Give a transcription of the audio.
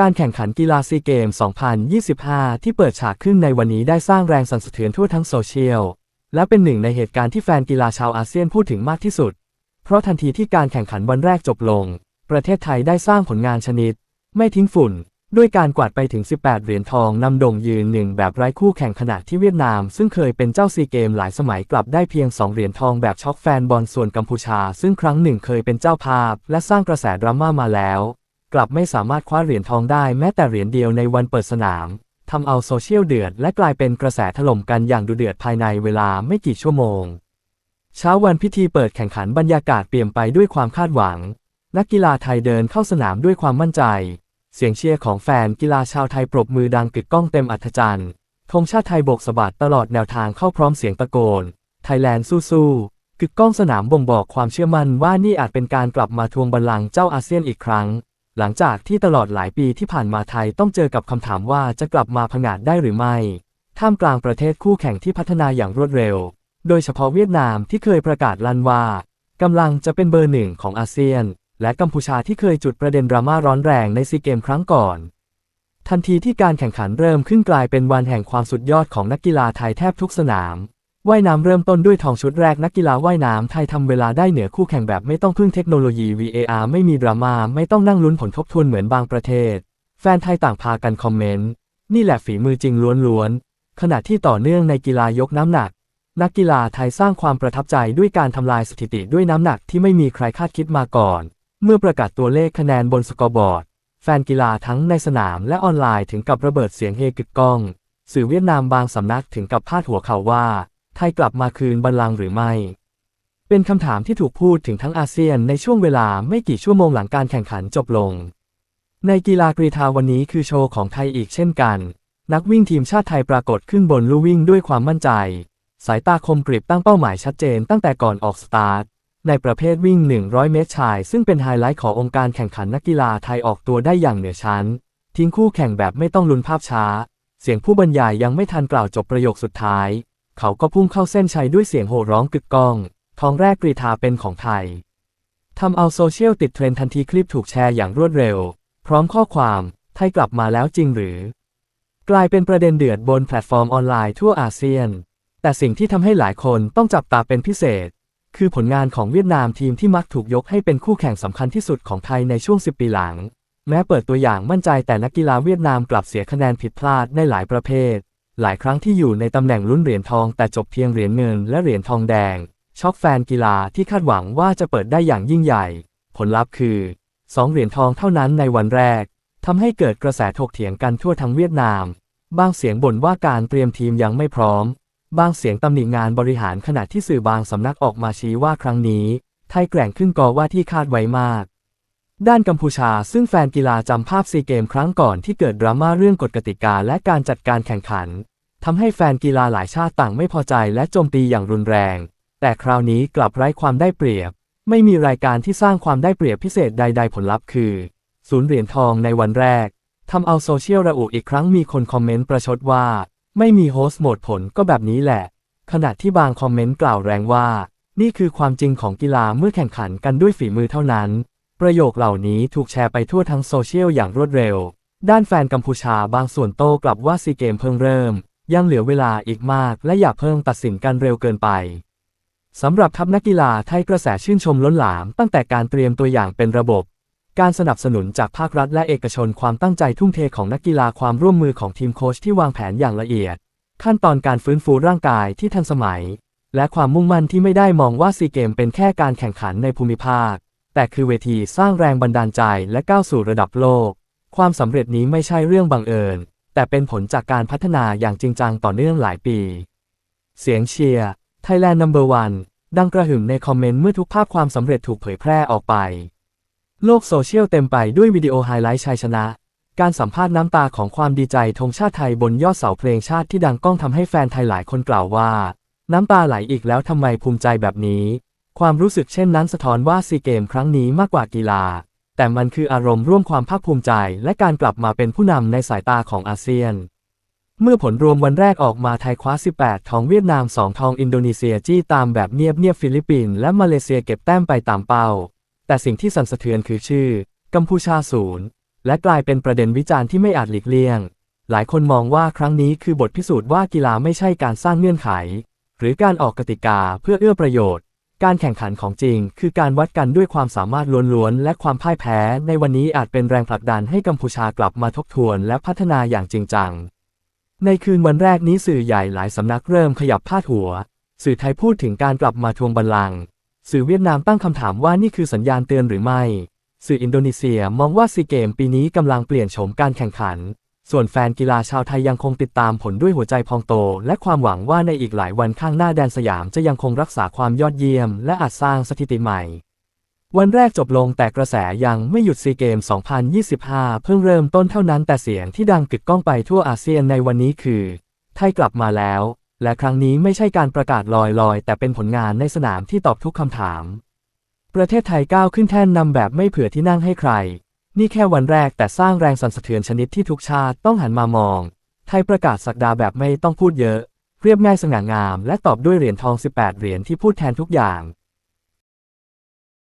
การแข่งขันกีฬาซีเกม 2025 ที่เปิดฉากขึ้นในวันนี้ได้สร้างแรงสั่นสะเทือนทั่วทั้งโซเชียล และเป็นหนึ่งในเหตุการณ์ที่แฟนกีฬาชาวอาเซียนพูดถึงมากที่สุด เพราะทันทีที่การแข่งขันวันแรกจบลง ประเทศไทยได้สร้างผลงานชนิด ไม่ทิ้งฝุ่น ด้วยการกวาดไปถึง 18 เหรียญทองนำโด่งยืนหนึ่งแบบไร้คู่แข่งขณะที่เวียดนาม ซึ่งเคยเป็นเจ้าซีเกมหลายสมัยกลับได้เพียง 2 เหรียญทองแบบช็อกแฟนบอลส่วนกัมพูชา ซึ่งครั้งหนึ่งเคยเป็นเจ้าภาพ และสร้างกระแสดราม่ามาแล้ว กลับไม่สามารถคว้าเหรียญทองได้แม้แต่เหรียญเดียวในวันเปิดสนามทำเอาโซเชียลเดือดและกลายเป็นกระแสถล่มกันอย่างดุเดือดภายในเวลาไม่กี่ชั่วโมง เช้าวันพิธีเปิดแข่งขันบรรยากาศเปลี่ยนไปด้วยความคาดหวัง นักกีฬาไทยเดินเข้าสนามด้วยความมั่นใจ เสียงเชียร์ของแฟนกีฬาชาวไทยปรบมือดังกึกก้องเต็มอัธจันทร์ธงชาติไทยโบกสะบัดตลอดแนวทางเข้าพร้อมเสียงตะโกน ไทยแลนด์สู้ๆกึกก้องสนามบ่งบอกความเชื่อมั่นว่านี่อาจเป็นการกลับมาทวงบัลลังก์เจ้าอาเซียนอีกครั้ง หลังจากที่ตลอดหลายปีที่ผ่านมาไทยต้องเจอกับคำถามว่าจะกลับมาผงาดได้หรือไม่ ท่ามกลางประเทศคู่แข่งที่พัฒนาอย่างรวดเร็ว โดยเฉพาะเวียดนามที่เคยประกาศลั่นว่ากำลังจะเป็นเบอร์หนึ่งของอาเซียน และกัมพูชาที่เคยจุดประเด็นดราม่าร้อนแรงในซีเกมครั้งก่อน ทันทีที่การแข่งขันเริ่มขึ้นกลายเป็นวันแห่งความสุดยอดของนักกีฬาไทยแทบทุกสนาม ว่ายน้ำเริ่มต้นด้วยทองชุดแรกนักกีฬาว่ายน้ำไทยทำเวลาได้เหนือคู่แข่งแบบไม่ต้องพึ่งเทคโนโลยี VAR ไม่มีดราม่าไม่ต้องนั่งลุ้นผลทบทวนเหมือนบางประเทศ แฟนไทยต่างพากันคอมเมนต์ นี่แหละฝีมือจริงล้วนๆ ขณะที่ต่อเนื่องในกีฬายกน้ำหนัก นักกีฬาไทยสร้างความประทับใจด้วยการทำลายสถิติด้วยน้ำหนักที่ไม่มีใครคาดคิดมาก่อน เมื่อประกาศตัวเลขคะแนนบนสกอร์บอร์ด แฟนกีฬาทั้งในสนามและออนไลน์ถึงกับระเบิดเสียงเฮกึกก้อง สื่อเวียดนามบางสำนักถึงกับพาดหัวข่าวว่า ไทยกลับมาคืนบัลลังก์หรือไม่ เป็นคำถามที่ถูกพูดถึงทั้งอาเซียนในช่วงเวลาไม่กี่ชั่วโมงหลังการแข่งขันจบลง ในกีฬากรีฑาวันนี้คือโชว์ของไทยอีกเช่นกัน นักวิ่งทีมชาติไทยปรากฏขึ้นบนลู่วิ่งด้วยความมั่นใจ สายตาคมกริบตั้งเป้าหมายชัดเจนตั้งแต่ก่อนออกสตาร์ทในประเภทวิ่ง 100 เมตรชาย ซึ่งเป็นไฮไลท์ขององค์การแข่งขันนักกีฬาไทยออกตัวได้อย่างเหนือชั้น ทิ้งคู่แข่งแบบไม่ต้องลุ้นภาพช้า เสียงผู้บรรยายยังไม่ทันกล่าวจบประโยคสุดท้าย เขาก็พุ่งเข้าเส้นชัยด้วยเสียงโห่ร้องกึกก้อง ทองแรกกรีฑาเป็นของไทย ทำเอาโซเชียลติดเทรนด์ทันทีคลิปถูกแชร์อย่างรวดเร็ว พร้อมข้อความ ไทยกลับมาแล้วจริงหรือ กลายเป็นประเด็นเดือดบนแพลตฟอร์มออนไลน์ทั่วอาเซียน แต่สิ่งที่ทำให้หลายคนต้องจับตาเป็นพิเศษ คือผลงานของเวียดนามทีมที่มักถูกยกให้เป็นคู่แข่งสำคัญที่สุดของไทยในช่วง 10 ปีหลัง แม้เปิดตัวอย่างมั่นใจแต่นักกีฬาเวียดนามกลับเสียคะแนนผิดพลาดในหลายประเภท หลายครั้งที่อยู่ในตำแหน่งลุ้นเหรียญทองแต่จบเพียงเหรียญเงินและเหรียญทองแดง ช็อกแฟนกีฬาที่คาดหวังว่าจะเปิดได้อย่างยิ่งใหญ่ ผลลัพธ์คือ 2 เหรียญทองเท่านั้นในวันแรกทำให้เกิดกระแสถกเถียงกันทั่วทั้งเวียดนาม บางเสียงบ่นว่าการเตรียมทีมยังไม่พร้อม บางเสียงตำหนิงานบริหารขณะที่สื่อบางสำนักออกมาชี้ว่าครั้งนี้ ไทยแกร่งขึ้นกอว่าที่คาดไว้มาก ด้านกัมพูชาซึ่งแฟนกีฬาจำภาพซีเกมครั้งก่อนที่เกิดดราม่าเรื่องกฎกติกาและการจัดการแข่งขันทำให้แฟนกีฬาหลายชาติต่างไม่พอใจและโจมตีอย่างรุนแรง แต่คราวนี้กลับไร้ความได้เปรียบ ไม่มีรายการที่สร้างความได้เปรียบพิเศษใด ๆ ผลลัพธ์คือศูนย์เหรียญทองในวันแรกทำเอาโซเชียลระอุอีกครั้งมีคนคอมเมนต์ประชดว่า ไม่มีโฮสต์โหมดผลก็แบบนี้แหละ ขณะที่บางคอมเมนต์กล่าวแรงว่า นี่คือความจริงของกีฬาเมื่อแข่งขันกันด้วยฝีมือเท่านั้น ประโยคเหล่านี้ถูกแชร์ไปทั่วทั้งโซเชียลอย่างรวดเร็ว ด้านแฟนกัมพูชาบางส่วนโต้กลับว่าซีเกมเพิ่งเริ่ม ยังเหลือเวลาอีกมาก และอย่าเพิ่งตัดสินกันเร็วเกินไปสำหรับทัพนักกีฬาไทยกระแสชื่นชมล้นหลาม ตั้งแต่การเตรียมตัวอย่างเป็นระบบ การสนับสนุนจากภาครัฐและเอกชนความตั้งใจทุ่มเทของนักกีฬาความร่วมมือของทีมโค้ชที่วางแผนอย่างละเอียด ขั้นตอนการฟื้นฟูร่างกายที่ทันสมัย และความมุ่งมั่นที่ไม่ได้มองว่าซีเกมเป็นแค่การแข่งขันในภูมิภาค แต่คือเวทีสร้างแรงบันดาลใจและก้าวสู่ระดับโลก ความสำเร็จนี้ไม่ใช่เรื่องบังเอิญ แต่เป็นผลจากการพัฒนาอย่างจริงจังต่อเนื่องหลายปี เสียงเชียร์ Thailand Number One ดังกระหึ่มในคอมเมนต์เมื่อทุกภาพความสำเร็จถูกเผยแพร่ออกไป โลกโซเชียลเต็มไปด้วยวิดีโอไฮไลท์ชัยชนะ การสัมภาษณ์น้ำตาของความดีใจธงชาติไทยบนยอดเสาเพลงชาติที่ดังก้องทำให้แฟนไทยหลายคนกล่าวว่า น้ำตาไหลอีกแล้วทำไมภูมิใจแบบนี้ ความรู้สึกเช่นนั้นสะท้อนว่าซีเกมครั้งนี้มากกว่ากีฬา แต่มันคืออารมณ์ร่วมความภาคภูมิใจ และการกลับมาเป็นผู้นำในสายตาของอาเซียน เมื่อผลรวมวันแรกออกมาไทยคว้า 18 ทองเวียดนาม 2 ทองอินโดนีเซียจี้ตามแบบเนียบเนียบฟิลิปปินส์และมาเลเซียเก็บแต้มไปตามเป้า แต่สิ่งที่สั่นสะเทือนคือชื่อ กัมพูชาศูนย์และกลายเป็นประเด็นวิจารณ์ที่ไม่อาจหลีกเลี่ยง หลายคนมองว่าครั้งนี้คือบทพิสูจน์ว่ากีฬาไม่ใช่การสร้างเงื่อนไข หรือการออกกติกาเพื่อเอื้อประโยชน์ การแข่งขันของจริง คือการวัดกันด้วยความสามารถล้วนๆ และความพ่ายแพ้ ในวันนี้อาจเป็นแรงผลักดันให้กัมพูชากลับมาทบทวนและพัฒนาอย่างจริงจัง ในคืนวันแรกนี้สื่อใหญ่หลายสำนักเริ่มขยับพาดหัว สื่อไทยพูดถึงการกลับมาทวงบัลลังก์สื่อเวียดนามตั้งคำถามว่านี่คือสัญญาณเตือนหรือไม่ สื่ออินโดนีเซียมองว่าซีเกมปีนี้กำลังเปลี่ยนโฉมการแข่งขัน ส่วนแฟนกีฬาชาวไทยยังคงติดตามผลด้วยหัวใจพองโต และความหวังว่าในอีกหลายวันข้างหน้าแดนสยามจะยังคงรักษาความยอดเยี่ยม และอาจสร้างสถิติใหม่ วันแรกจบลงแต่กระแสยังไม่หยุดซีเกม 2025 เพิ่งเริ่มต้นเท่านั้นแต่เสียงที่ดังกึกก้องไปทั่วอาเซียนในวันนี้คือ ไทยกลับมาแล้ว และครั้งนี้ไม่ใช่การประกาศลอยๆ แต่เป็นผลงานในสนามที่ตอบทุกคำถาม ประเทศไทยก้าวขึ้นแท่นนำแบบไม่เผื่อที่นั่งให้ใคร นี่แค่วันแรกแต่สร้างแรงสั่นสะเทือนชนิดที่ทุกชาติต้องหันมามอง ไทยประกาศสักดาแบบไม่ต้องพูดเยอะ เรียบง่ายสง่างาม และตอบด้วยเหรียญทอง 18 เหรียญที่พูดแทนทุกอย่าง